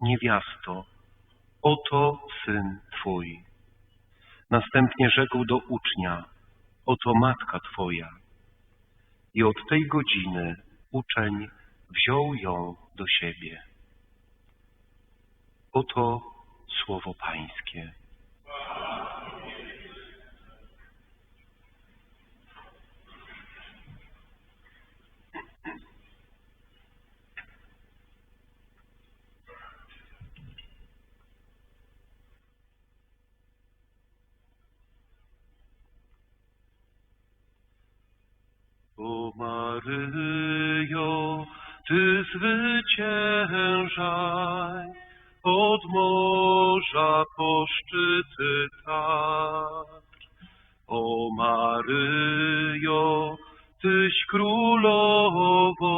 niewiasto, oto syn twój. Następnie rzekł do ucznia, oto matka twoja. I od tej godziny uczeń wziął ją do siebie. Oto słowo Pańskie. O Maryjo, Ty zwyciężaj, od morza po szczyty Tatr. O Maryjo, Tyś królową,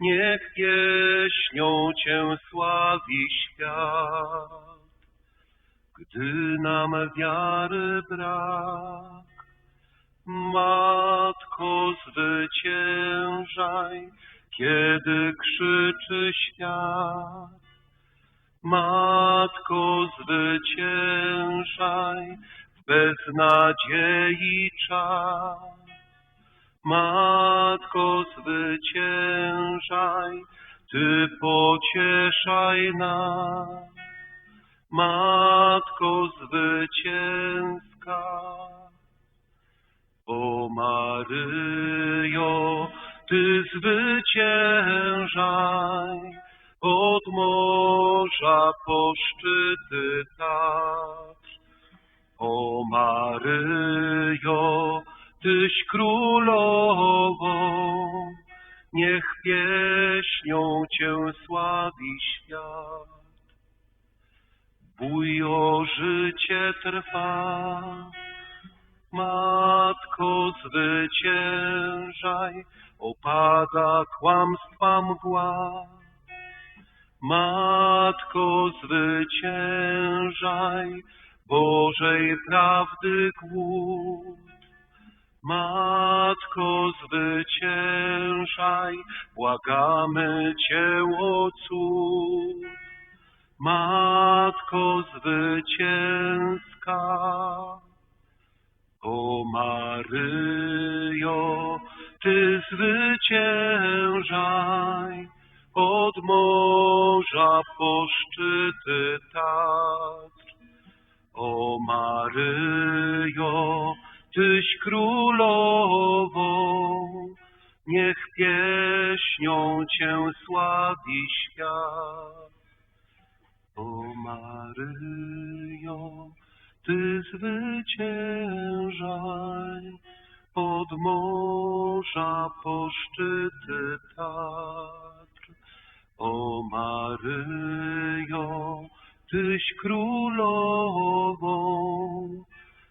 niech pieśnią Cię sławi świat. Gdy nam wiary brak, Matko, zwyciężaj, kiedy krzyczy świat. Matko, zwyciężaj w beznadziei czas. Matko, zwyciężaj, Ty pocieszaj nas. Matko zwycięska. O Maryjo, Ty zwyciężaj, od morza po szczyty Tatr. O Maryjo, Tyś królową, niech pieśnią Cię sławi świat. Bój o życie trwa, Matko zwyciężaj, opada kłamstwa mgła. Matko zwyciężaj, Bożej prawdy głód. Matko zwyciężaj, błagamy Cię o cud. Matko zwycięska. Maryjo, Ty zwyciężaj, od morza po szczyty Tatr. O Maryjo, Tyś królową, niech pieśnią Cię sławi świat. O Maryjo, Ty zwyciężaj, od morza po szczyty Tatr. O Maryjo, Tyś królową,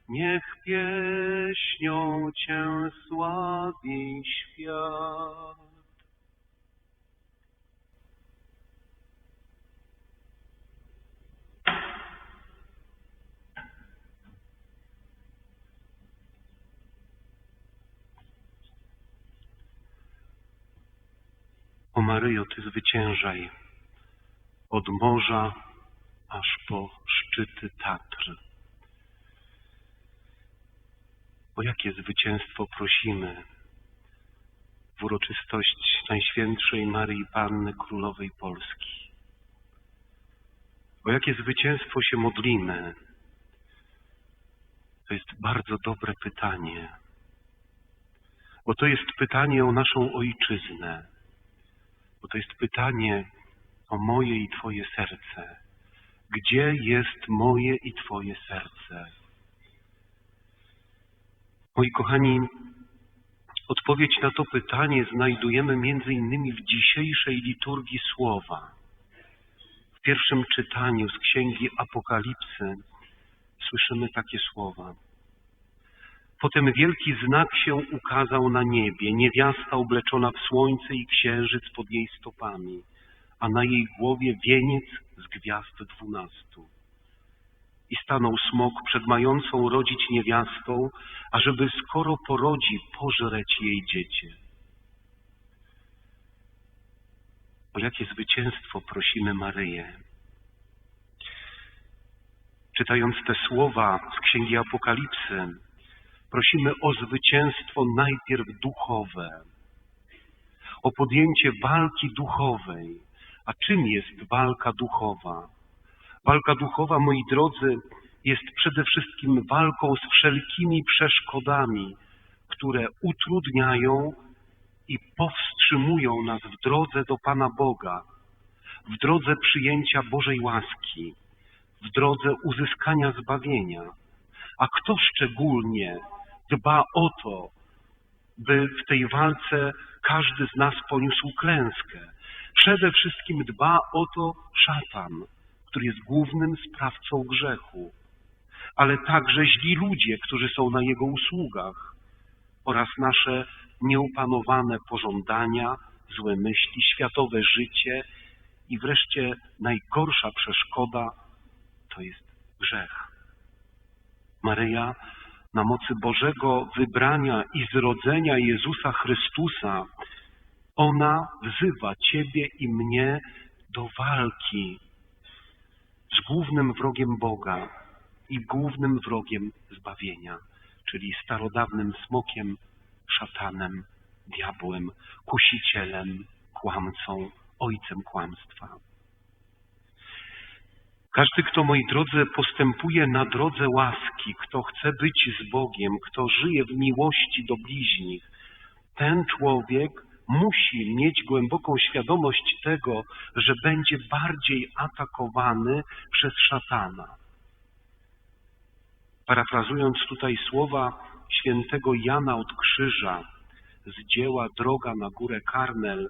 niech pieśnią Cię sławi świat. O Maryjo, Ty zwyciężaj od morza aż po szczyty Tatr. O jakie zwycięstwo prosimy w uroczystość Najświętszej Maryi Panny Królowej Polski. O jakie zwycięstwo się modlimy? To jest bardzo dobre pytanie. Bo to jest pytanie o naszą ojczyznę. Bo to jest pytanie o moje i Twoje serce. Gdzie jest moje i Twoje serce? Moi kochani, odpowiedź na to pytanie znajdujemy między innymi w dzisiejszej liturgii słowa. W pierwszym czytaniu z Księgi Apokalipsy słyszymy takie słowa. Potem wielki znak się ukazał na niebie, niewiasta obleczona w słońce i księżyc pod jej stopami, a na jej głowie wieniec z gwiazd dwunastu. I stanął smok przed mającą rodzić niewiastą, ażeby skoro porodzi, pożreć jej dziecię. O jakie zwycięstwo prosimy Maryję. Czytając te słowa z Księgi Apokalipsy, prosimy o zwycięstwo najpierw duchowe, o podjęcie walki duchowej. A czym jest walka duchowa? Walka duchowa, moi drodzy, jest przede wszystkim walką z wszelkimi przeszkodami, które utrudniają i powstrzymują nas w drodze do Pana Boga, w drodze przyjęcia Bożej łaski, w drodze uzyskania zbawienia. A kto szczególnie dba o to, by w tej walce każdy z nas poniósł klęskę? Przede wszystkim dba o to szatan, który jest głównym sprawcą grzechu, ale także źli ludzie, którzy są na jego usługach oraz nasze nieopanowane pożądania, złe myśli, światowe życie i wreszcie najgorsza przeszkoda to jest grzech. Maryja na mocy Bożego wybrania i zrodzenia Jezusa Chrystusa, ona wzywa Ciebie i mnie do walki z głównym wrogiem Boga i głównym wrogiem zbawienia, czyli starodawnym smokiem, szatanem, diabłem, kusicielem, kłamcą, ojcem kłamstwa. Każdy, kto, moi drodzy, postępuje na drodze łaski, kto chce być z Bogiem, kto żyje w miłości do bliźnich, ten człowiek musi mieć głęboką świadomość tego, że będzie bardziej atakowany przez szatana. Parafrazując tutaj słowa świętego Jana od Krzyża z dzieła Droga na górę Karmel,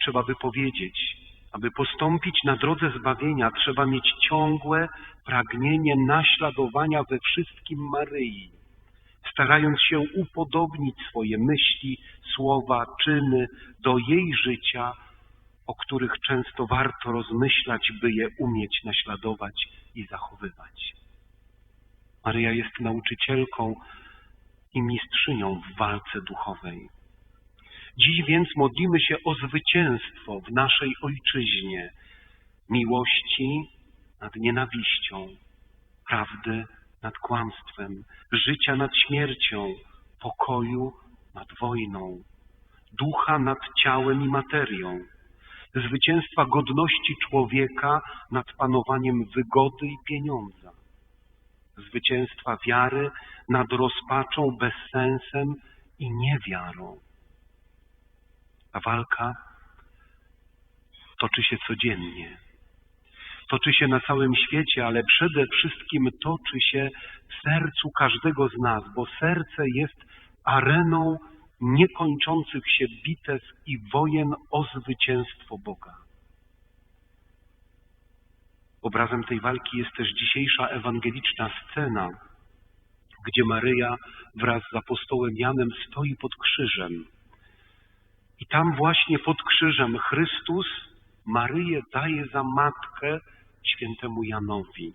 trzeba by powiedzieć, aby postąpić na drodze zbawienia, trzeba mieć ciągłe pragnienie naśladowania we wszystkim Maryi, starając się upodobnić swoje myśli, słowa, czyny do jej życia, o których często warto rozmyślać, by je umieć naśladować i zachowywać. Maryja jest nauczycielką i mistrzynią w walce duchowej. Dziś więc modlimy się o zwycięstwo w naszej ojczyźnie, miłości nad nienawiścią, prawdy nad kłamstwem, życia nad śmiercią, pokoju nad wojną, ducha nad ciałem i materią, zwycięstwa godności człowieka nad panowaniem wygody i pieniądza, zwycięstwa wiary nad rozpaczą, bezsensem i niewiarą a walka toczy się codziennie. Toczy się na całym świecie, ale przede wszystkim toczy się w sercu każdego z nas, bo serce jest areną niekończących się bitew i wojen o zwycięstwo Boga. Obrazem tej walki jest też dzisiejsza ewangeliczna scena, gdzie Maryja wraz z apostołem Janem stoi pod krzyżem i tam właśnie pod krzyżem Chrystus Maryję daje za matkę świętemu Janowi,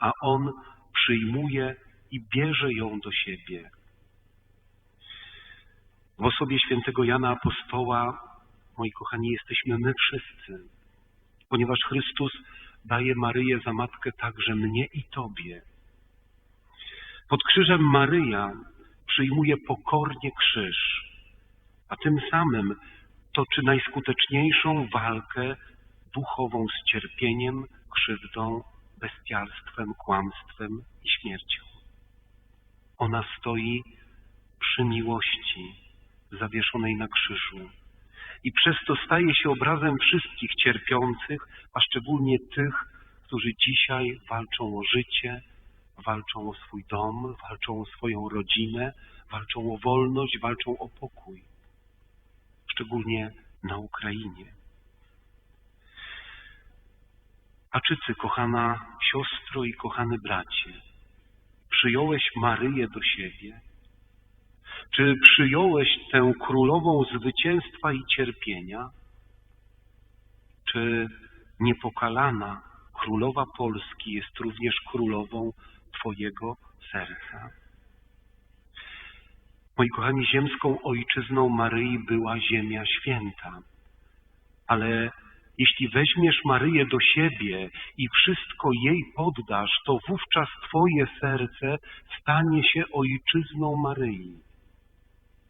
a on przyjmuje i bierze ją do siebie. W osobie świętego Jana Apostoła, moi kochani, jesteśmy my wszyscy, ponieważ Chrystus daje Maryję za matkę także mnie i Tobie. Pod krzyżem Maryja przyjmuje pokornie krzyż a tym samym toczy najskuteczniejszą walkę duchową z cierpieniem, krzywdą, bestialstwem, kłamstwem i śmiercią. Ona stoi przy miłości zawieszonej na krzyżu i przez to staje się obrazem wszystkich cierpiących, a szczególnie tych, którzy dzisiaj walczą o życie, walczą o swój dom, walczą o swoją rodzinę, walczą o wolność, walczą o pokój szczególnie na Ukrainie. A czy ty, kochana siostro i kochany bracie, przyjąłeś Maryję do siebie? Czy przyjąłeś tę królową zwycięstwa i cierpienia? Czy niepokalana królowa Polski jest również królową Twojego serca? Moi kochani, ziemską ojczyzną Maryi była ziemia święta, ale jeśli weźmiesz Maryję do siebie i wszystko jej poddasz, to wówczas Twoje serce stanie się ojczyzną Maryi.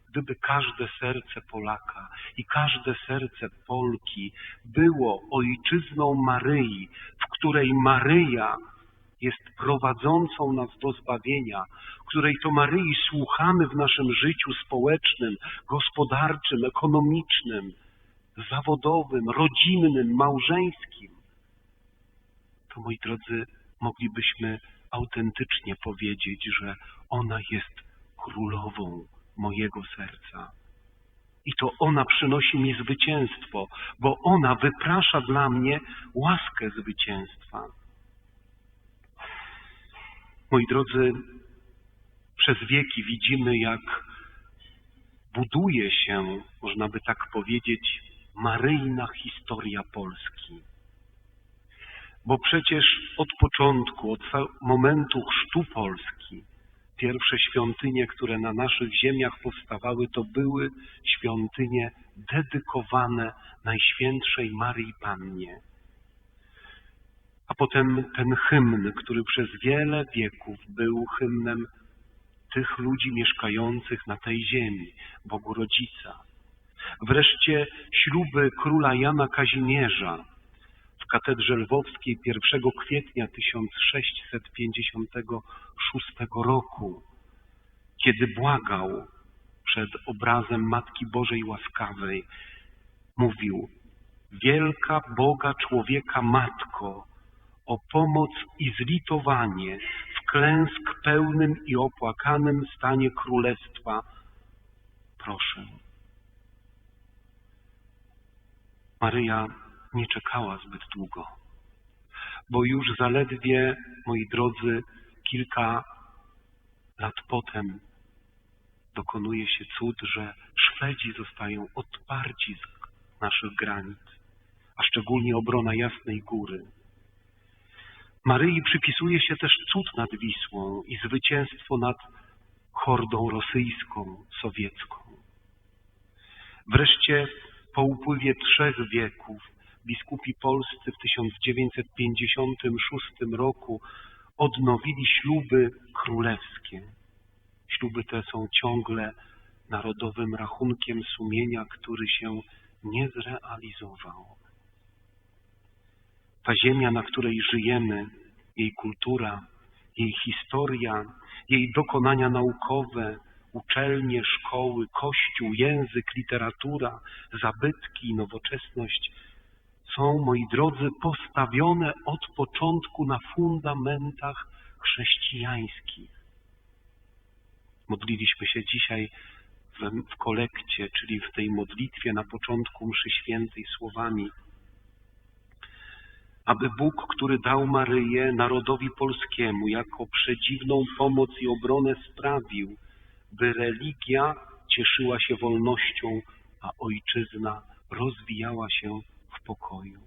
Gdyby każde serce Polaka i każde serce Polki było ojczyzną Maryi, w której Maryja jest prowadzącą nas do zbawienia, której to Maryi słuchamy w naszym życiu społecznym, gospodarczym, ekonomicznym, zawodowym, rodzinnym, małżeńskim, to moi drodzy, moglibyśmy autentycznie powiedzieć, że ona jest królową mojego serca. I to ona przynosi mi zwycięstwo, bo ona wyprasza dla mnie łaskę zwycięstwa. Moi drodzy, przez wieki widzimy, jak buduje się, można by tak powiedzieć, maryjna historia Polski. Bo przecież od początku, od momentu chrztu Polski, pierwsze świątynie, które na naszych ziemiach powstawały, to były świątynie dedykowane Najświętszej Maryi Pannie. A potem ten hymn, który przez wiele wieków był hymnem tych ludzi mieszkających na tej ziemi, Bogu Rodzica. Wreszcie śluby króla Jana Kazimierza w katedrze lwowskiej 1 kwietnia 1656 roku, kiedy błagał przed obrazem Matki Bożej Łaskawej, mówił: Wielka Boga człowieka Matko, o pomoc i zlitowanie w klęsk pełnym i opłakanym stanie królestwa, proszę. Maryja nie czekała zbyt długo, bo już zaledwie, moi drodzy, kilka lat potem dokonuje się cud, że Szwedzi zostają odparci z naszych granic, a szczególnie obrona Jasnej Góry. Maryi przypisuje się też cud nad Wisłą i zwycięstwo nad hordą rosyjską, sowiecką. Wreszcie po upływie trzech wieków biskupi polscy w 1956 roku odnowili śluby królewskie. Śluby te są ciągle narodowym rachunkiem sumienia, który się nie zrealizował. Ta ziemia, na której żyjemy, jej kultura, jej historia, jej dokonania naukowe, uczelnie, szkoły, kościół, język, literatura, zabytki nowoczesność są, moi drodzy, postawione od początku na fundamentach chrześcijańskich. Modliliśmy się dzisiaj w, w kolekcie, czyli w tej modlitwie na początku mszy świętej słowami aby Bóg, który dał Maryję narodowi polskiemu jako przedziwną pomoc i obronę sprawił, by religia cieszyła się wolnością, a ojczyzna rozwijała się w pokoju.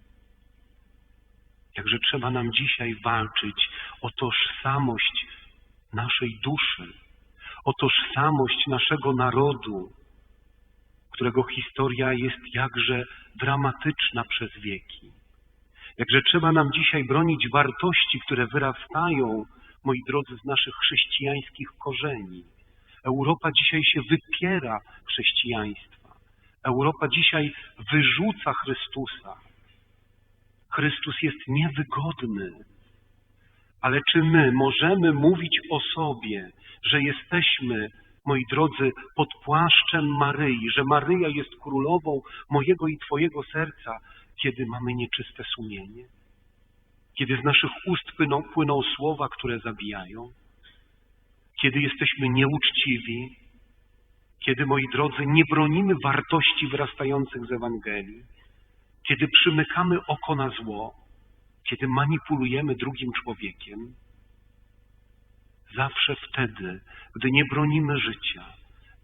Jakże trzeba nam dzisiaj walczyć o tożsamość naszej duszy, o tożsamość naszego narodu, którego historia jest jakże dramatyczna przez wieki. Jakże trzeba nam dzisiaj bronić wartości, które wyrastają, moi drodzy, z naszych chrześcijańskich korzeni. Europa dzisiaj się wypiera chrześcijaństwa. Europa dzisiaj wyrzuca Chrystusa. Chrystus jest niewygodny. Ale czy my możemy mówić o sobie, że jesteśmy, moi drodzy, pod płaszczem Maryi, że Maryja jest królową mojego i Twojego serca, kiedy mamy nieczyste sumienie? Kiedy z naszych ust płyną, płyną słowa, które zabijają? Kiedy jesteśmy nieuczciwi? Kiedy, moi drodzy, nie bronimy wartości wyrastających z Ewangelii? Kiedy przymykamy oko na zło? kiedy manipulujemy drugim człowiekiem, zawsze wtedy, gdy nie bronimy życia,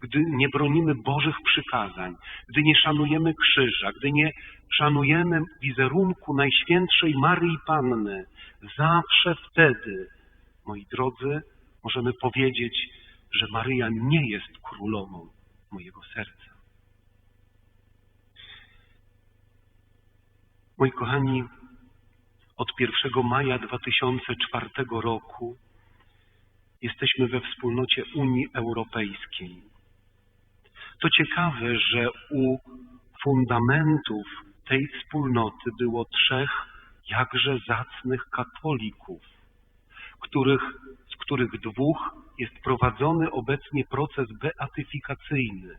gdy nie bronimy Bożych przykazań, gdy nie szanujemy krzyża, gdy nie szanujemy wizerunku Najświętszej Maryi Panny, zawsze wtedy, moi drodzy, możemy powiedzieć, że Maryja nie jest królową mojego serca. Moi kochani, od 1 maja 2004 roku jesteśmy we wspólnocie Unii Europejskiej. To ciekawe, że u fundamentów tej wspólnoty było trzech jakże zacnych katolików, których, z których dwóch jest prowadzony obecnie proces beatyfikacyjny.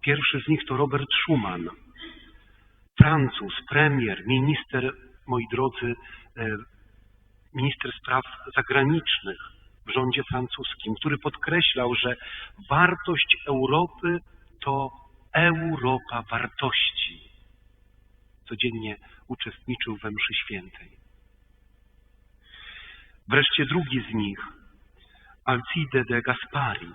Pierwszy z nich to Robert Schuman, Francuz, premier, minister, moi drodzy, e, minister spraw zagranicznych w rządzie francuskim, który podkreślał, że wartość Europy to Europa wartości. Codziennie uczestniczył we mszy świętej. Wreszcie drugi z nich, Alcide de Gaspari,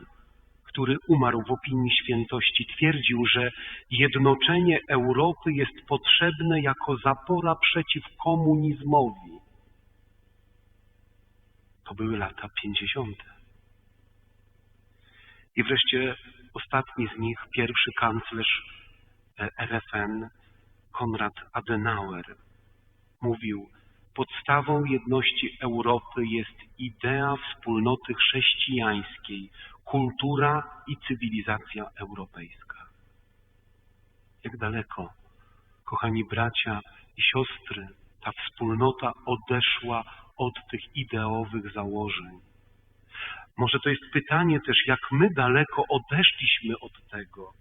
który umarł w opinii świętości, twierdził, że jednoczenie Europy jest potrzebne jako zapora przeciw komunizmowi. To były lata 50. I wreszcie ostatni z nich, pierwszy kanclerz e, RFN, Konrad Adenauer, mówił, podstawą jedności Europy jest idea wspólnoty chrześcijańskiej, kultura i cywilizacja europejska. Jak daleko, kochani bracia i siostry, ta wspólnota odeszła od tych ideowych założeń. Może to jest pytanie też, jak my daleko odeszliśmy od tego.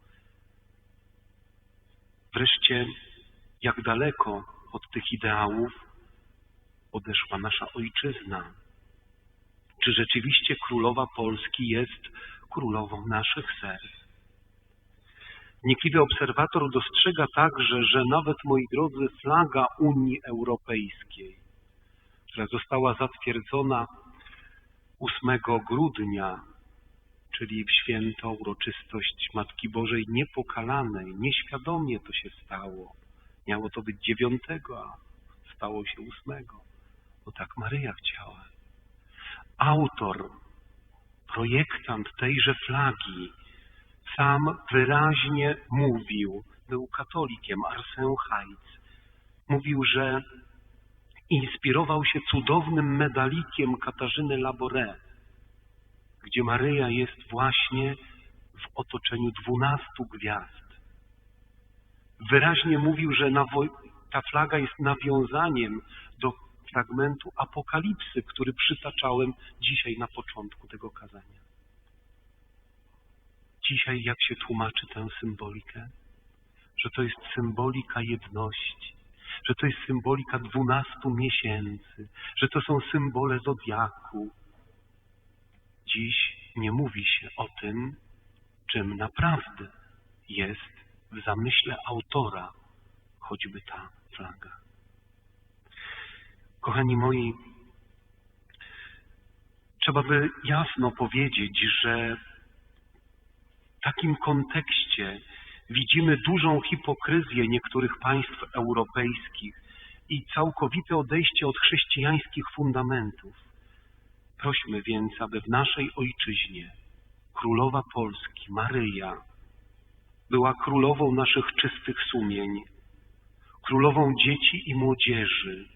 Wreszcie, jak daleko od tych ideałów odeszła nasza ojczyzna. Czy rzeczywiście królowa Polski jest królową naszych serc? Wnikliwy obserwator dostrzega także, że nawet, moi drodzy, flaga Unii Europejskiej, która została zatwierdzona 8 grudnia, czyli w święto uroczystość Matki Bożej Niepokalanej, nieświadomie to się stało. Miało to być 9, a stało się 8, bo tak Maryja chciała. Autor, projektant tejże flagi sam wyraźnie mówił, był katolikiem, Arsène Heitz, mówił, że inspirował się cudownym medalikiem Katarzyny Laboret, gdzie Maryja jest właśnie w otoczeniu dwunastu gwiazd. Wyraźnie mówił, że ta flaga jest nawiązaniem do fragmentu Apokalipsy, który przytaczałem dzisiaj na początku tego kazania. Dzisiaj jak się tłumaczy tę symbolikę? Że to jest symbolika jedności, że to jest symbolika dwunastu miesięcy, że to są symbole zodiaku. Dziś nie mówi się o tym, czym naprawdę jest w zamyśle autora choćby ta flaga. Kochani moi, trzeba by jasno powiedzieć, że w takim kontekście widzimy dużą hipokryzję niektórych państw europejskich i całkowite odejście od chrześcijańskich fundamentów. Prośmy więc, aby w naszej ojczyźnie królowa Polski, Maryja, była królową naszych czystych sumień, królową dzieci i młodzieży,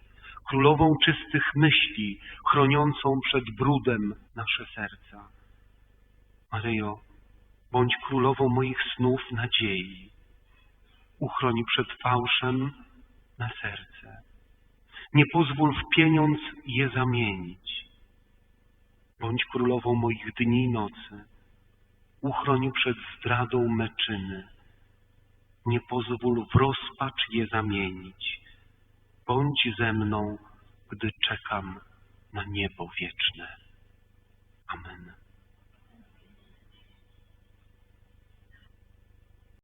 królową czystych myśli, chroniącą przed brudem nasze serca. Maryjo, bądź królową moich snów nadziei. Uchroń przed fałszem na serce. Nie pozwól w pieniądz je zamienić. Bądź królową moich dni i nocy. Uchroń przed zdradą meczyny. Nie pozwól w rozpacz je zamienić. Bądź ze mną, gdy czekam na niebo wieczne. Amen.